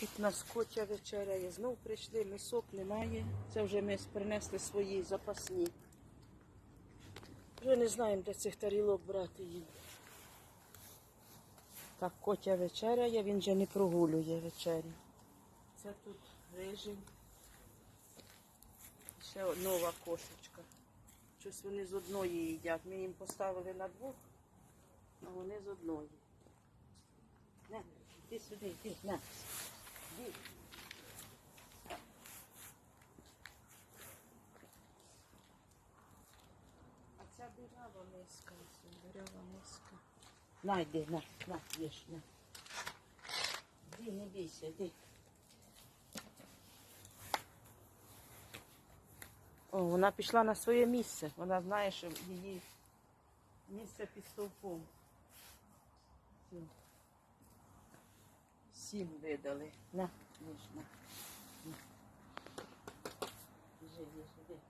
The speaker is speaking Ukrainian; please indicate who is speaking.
Speaker 1: Тут нас котя вечеряє. Знов прийшли, мисок немає. Це вже ми принесли свої запасні. Вже не знаємо, де цих тарілок брати їм. Так, котя вечеряє, він вже не прогулює вечерю. Це тут рижий. Ще нова кошечка. Щось вони з одної їдять. Ми їм поставили на двох, а вони з одної. На, іди сюди, йди, на. Іди. А ця дирава миска, ось миска. На, йди, на, на, їж, на. Іди, не бійся, йди. О, вона пішла на своє місце. Вона знає, що її місце під стовпом. Все. Сім видали. На, їж, на. на. Біжи, біжи.